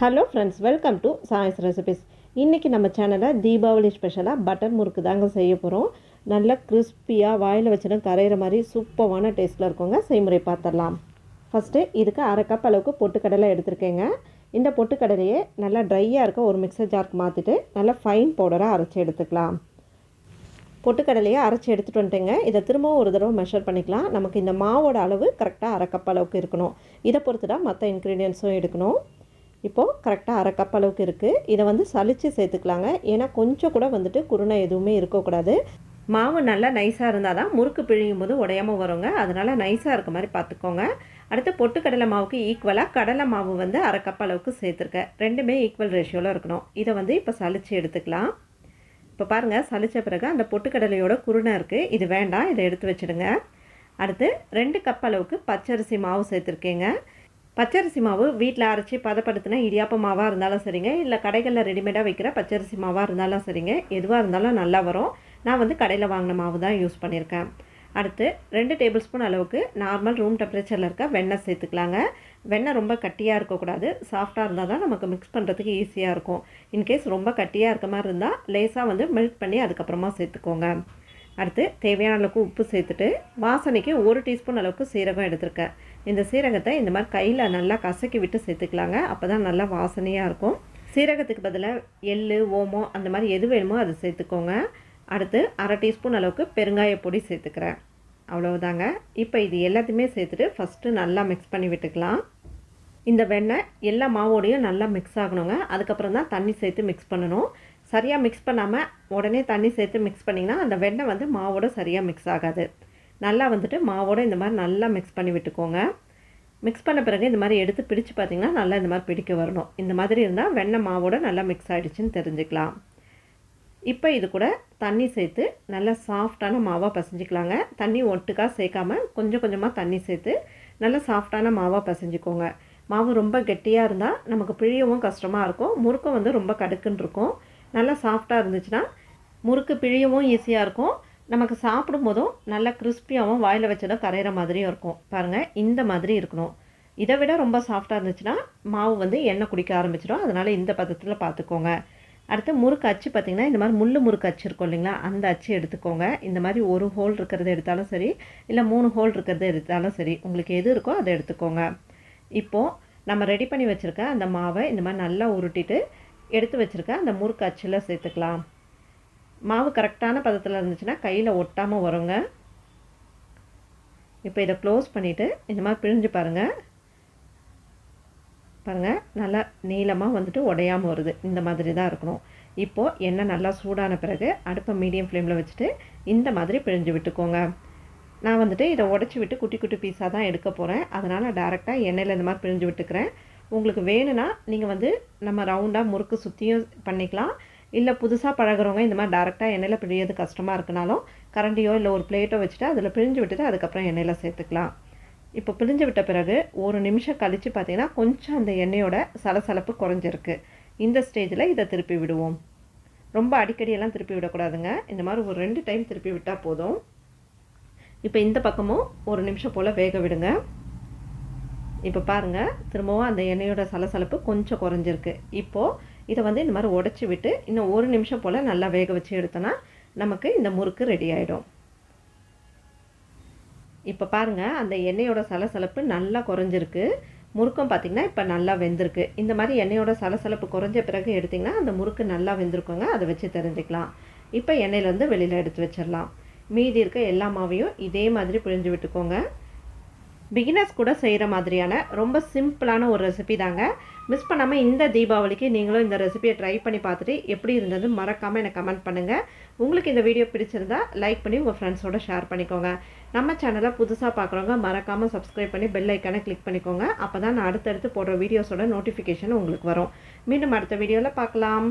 Hello friends welcome to choice recipes இன்றைக்கி நம்ம சேனலில் தீபாவளி ஸ்பெஷலாக பட்டர் முறுக்கு தாங்க செய்ய போகிறோம் நல்லா கிறிஸ்பியாக வாயில் வச்சிடும் கரையிற மாதிரி சூப்பரான டேஸ்ட்டில் இருக்குங்க. செய்முறை பார்த்துடலாம். ஃபஸ்ட்டு இதுக்கு அரை கப் அளவுக்கு பொட்டுக்கடலை எடுத்திருக்கேங்க. இந்த பொட்டுக்கடலையே நல்லா ட்ரையாக இருக்க ஒரு மிக்சர் ஜார்க்கு மாற்றிட்டு நல்லா ஃபைன் பவுடராக அரைச்சி எடுத்துக்கலாம். பொட்டுக்கடலையை அரைச்சி எடுத்துகிட்டு வந்துட்டேங்க. இதை திரும்பவும் ஒரு தடவை மெஷர் பண்ணிக்கலாம். நமக்கு இந்த மாவோட அளவு கரெக்டாக அரை கப் அளவுக்கு இருக்கணும். இதை பொறுத்து தான் மற்ற இன்க்ரீடியன்ஸும் எடுக்கணும். இப்போது கரெக்டாக அரை கப் அளவுக்கு இருக்குது இதை வந்து சலித்து சேர்த்துக்கலாங்க. ஏன்னா கொஞ்சம் கூட வந்துட்டு குருணை எதுவுமே இருக்கக்கூடாது. மாவு நல்லா நைஸாக இருந்தால் தான் முறுக்கு பிழியும் போது உடையாமல் வருங்க. அதனால் நைஸாக இருக்க மாதிரி பார்த்துக்கோங்க அடுத்து பொட்டுக்கடலை மாவுக்கு ஈக்குவலாக கடலை மாவு வந்து அரை கப் அளவுக்கு சேர்த்துருக்கேன் ரெண்டுமே ஈக்குவல் ரேஷியோவில் இருக்கணும். இதை வந்து இப்போ சலித்து எடுத்துக்கலாம். இப்போ பாருங்கள் சலித்த பிறகு அந்த பொட்டுக்கடலையோட குருணை இருக்குது இது வேண்டாம் இதை எடுத்து வச்சுடுங்க. அடுத்து ரெண்டு கப் அளவுக்கு பச்சரிசி மாவு சேர்த்துருக்கேங்க. பச்சரிசி மாவு வீட்டில் அரைச்சி பதப்படுத்தின இடியாப்ப மாவாக இருந்தாலும் சரிங்க. இல்லை கடைகளில் ரெடிமேடாக வைக்கிற பச்சரிசி மாவாக இருந்தாலும் சரிங்க. எதுவாக இருந்தாலும் நல்லா வரும். நான் வந்து கடையில் வாங்கின மாவு தான் யூஸ் பண்ணியிருக்கேன். அடுத்து ரெண்டு டேபிள் ஸ்பூன் அளவுக்கு நார்மல் ரூம் டெம்பரேச்சரில் இருக்க வெண்ணெய் சேர்த்துக்கலாங்க. வெண்ணெய் ரொம்ப கட்டியாக இருக்கக்கூடாது. சாஃப்டாக இருந்தால் தான் நமக்கு மிக்ஸ் பண்ணுறதுக்கு ஈஸியாக இருக்கும். இன்கேஸ் ரொம்ப கட்டியாக இருக்க மாதிரி இருந்தால் லேசாக வந்து மெல்ட் பண்ணி அதுக்கப்புறமா சேர்த்துக்கோங்க. அடுத்து தேவையான அளவுக்கு உப்பு சேர்த்துட்டு வாசனைக்கு ஒரு டீஸ்பூன் அளவுக்கு சீரகம் எடுத்திருக்கேன். இந்த சீரகத்தை இந்த மாதிரி கையில் நல்லா கசக்கி விட்டு சேர்த்துக்கலாங்க. அப்போ தான் நல்லா வாசனையாக இருக்கும். சீரகத்துக்கு பதிலாக எள் ஓமம் அந்த மாதிரி எது வேணுமோ அதை சேர்த்துக்கோங்க. அடுத்து அரை டீஸ்பூன் அளவுக்கு பெருங்காய பொடி சேர்த்துக்கிறேன். அவ்வளவுதாங்க. இப்போ இது எல்லாத்தையுமே சேர்த்துட்டு ஃபஸ்ட்டு நல்லா மிக்ஸ் பண்ணி விட்டுக்கலாம். இந்த வெண்ணெய் எல்லா மாவோடையும் நல்லா மிக்ஸ் ஆகணுங்க. அதுக்கப்புறம் தான் தண்ணி சேர்த்து மிக்ஸ் பண்ணணும். சரியாக மிக்ஸ் பண்ணாமல் உடனே தண்ணி சேர்த்து மிக்ஸ் பண்ணிங்கன்னா அந்த வெண்ணெய் வந்து மாவோட சரியாக மிக்ஸ் ஆகாது. நல்லா வந்துட்டு மாவோட இந்த மாதிரி நல்லா மிக்ஸ் பண்ணி விட்டுக்கோங்க. மிக்ஸ் பண்ண பிறகு இந்த மாதிரி எடுத்து பிடிச்சு பார்த்திங்கன்னா நல்லா இந்த மாதிரி பிடிக்க வரணும். இந்த மாதிரி இருந்தால் வெண்ணெய் மாவோட நல்லா மிக்ஸ் ஆகிடுச்சின்னு தெரிஞ்சுக்கலாம். இப்போ இது கூட தண்ணி சேர்த்து நல்லா சாஃப்டான மாவாக பசைஞ்சிக்கலாங்க. தண்ணி ஒட்டுக்காக சேர்க்காம கொஞ்சம் கொஞ்சமாக தண்ணி சேர்த்து நல்லா சாஃப்டான மாவாக பசைஞ்சிக்கோங்க. மாவு ரொம்ப கெட்டியாக இருந்தால் நமக்கு பிழியவும் கஷ்டமாக இருக்கும். முறுக்கம் வந்து ரொம்ப கடுக்குன்னு இருக்கும். நல்லா சாஃப்டாக இருந்துச்சுன்னா முறுக்கு பிழியவும் ஈஸியாக இருக்கும். நமக்கு சாப்பிடும் போதும் நல்லா கிறிஸ்பியாகவும் வாயில் வச்சதும் கரையிற மாதிரியும் இருக்கும். பாருங்கள் இந்த மாதிரி இருக்கணும். இதை விட ரொம்ப சாஃப்டாக இருந்துச்சுன்னா மாவு வந்து எண்ணெய் குடிக்க ஆரம்பிச்சிடும். அதனால் இந்த பதத்தில் பார்த்துக்கோங்க அடுத்து முறுக்கு அச்சு பார்த்திங்கன்னா இந்த மாதிரி முள் முறுக்கு அச்சு இருக்கும் இல்லைங்களா? அந்த அச்சு எடுத்துக்கோங்க. இந்த மாதிரி ஒரு ஹோல் இருக்கிறத எடுத்தாலும் சரி இல்லை மூணு ஹோல் இருக்கிறத எடுத்தாலும் சரி உங்களுக்கு எது இருக்கோ அதை எடுத்துக்கோங்க. இப்போது நம்ம ரெடி பண்ணி வச்சுருக்க அந்த மாவை இந்த மாதிரி நல்லா உருட்டிட்டு எடுத்து வச்சுருக்க அந்த முறுக்கு அச்சில் சேர்த்துக்கலாம். மாவு கரெக்டான பதத்தில் இருந்துச்சுன்னா கையில் ஒட்டாமல் வருங்க. இப்போ இதை க்ளோஸ் பண்ணிவிட்டு இந்த மாதிரி பிழிஞ்சு பாருங்கள் பாருங்கள் நல்லா நீளமாக வந்துட்டு உடையாமல் வருது. இந்த மாதிரி தான் இருக்கணும். இப்போது எண்ணெய் நல்லா சூடான பிறகு அடுப்பை மீடியம் ஃப்ளேமில் வச்சுட்டு இந்த மாதிரி பிழிஞ்சு விட்டுக்கோங்க. நான் வந்துட்டு இதை உடச்சி விட்டு குட்டி குட்டி பீஸாக தான் எடுக்க போகிறேன் அதனால் டேரெக்டாக எண்ணெயில் இந்த மாதிரி பிழிஞ்சு விட்டுக்கிறேன். உங்களுக்கு வேணும்னா நீங்கள் வந்து நம்ம ரவுண்டாக முறுக்கு சுற்றியும் பண்ணிக்கலாம். இல்லை புதுசாக பழகிறவங்க இந்த மாதிரி டேரெக்டாக எண்ணெயில் பிழியது கஷ்டமாக இருக்குனாலும் கரண்டியோ இல்லை ஒரு பிளேட்டோ வச்சுட்டு அதில் பிழிஞ்சு விட்டுட்டு அதுக்கப்புறம் எண்ணெயில் சேர்த்துக்கலாம். இப்போ பிழிஞ்சு விட்ட பிறகு ஒரு நிமிஷம் கழித்து பார்த்தீங்கன்னா கொஞ்சம் அந்த எண்ணெயோட சலசலப்பு குறைஞ்சிருக்கு. இந்த ஸ்டேஜில் இதை திருப்பி விடுவோம். ரொம்ப அடிக்கடியெல்லாம் திருப்பி விடக்கூடாதுங்க. இந்த மாதிரி ஒரு ரெண்டு டைம் திருப்பி விட்டால் போதும். இப்போ இந்த பக்கமும் ஒரு நிமிஷம் போல் வேக விடுங்க. இப்போ பாருங்கள் திரும்பவும் அந்த எண்ணெயோட சலசலப்பு கொஞ்சம் குறைஞ்சிருக்கு. இப்போது இதை வந்து இந்த மாதிரி உடச்சி விட்டு இன்னும் ஒரு நிமிஷம் போல் நல்லா வேக வச்சு எடுத்தோன்னா நமக்கு இந்த முறுக்கு ரெடி ஆகிடும் இப்போ பாருங்கள் அந்த எண்ணெயோட சலசலப்பு நல்லா குறைஞ்சிருக்கு. முறுக்கம் பார்த்திங்கன்னா இப்போ நல்லா வெந்திருக்கு. இந்த மாதிரி எண்ணெயோட சலசலப்பு குறைஞ்ச பிறகு எடுத்திங்கன்னா அந்த முறுக்கு நல்லா வெந்திருக்குங்க. அதை வச்சு தெரிஞ்சுக்கலாம். இப்போ எண்ணெயிலேருந்து வெளியில் எடுத்து வச்சிடலாம். மீதி இருக்க எல்லா மாவையும் இதே மாதிரி பிழிஞ்சு விட்டுக்கோங்க. பிகினர்ஸ் கூட செய்கிற மாதிரியான ரொம்ப சிம்பிளான ஒரு ரெசிபி தாங்க. மிஸ் பண்ணாமல் இந்த தீபாவளிக்கு நீங்களும் இந்த ரெசிபியை ட்ரை பண்ணி பார்த்துட்டு எப்படி இருந்தது மறக்காமல் எனக்கு கமெண்ட் பண்ணுங்கள் உங்களுக்கு இந்த வீடியோ பிடிச்சிருந்தா லைக் பண்ணி உங்கள் ஃப்ரெண்ட்ஸோட ஷேர் பண்ணிக்கோங்க. நம்ம சேனலை புதுசாக பார்க்குறவங்க மறக்காமல் சப்ஸ்கிரைப் பண்ணி பெல் ஐக்கானை கிளிக் பண்ணிக்கோங்க. அப்போ தான் நான் அடுத்தடுத்து போடுற வீடியோஸோட நோட்டிஃபிகேஷன் உங்களுக்கு வரும். மீண்டும் அடுத்த வீடியோவில் பார்க்கலாம்.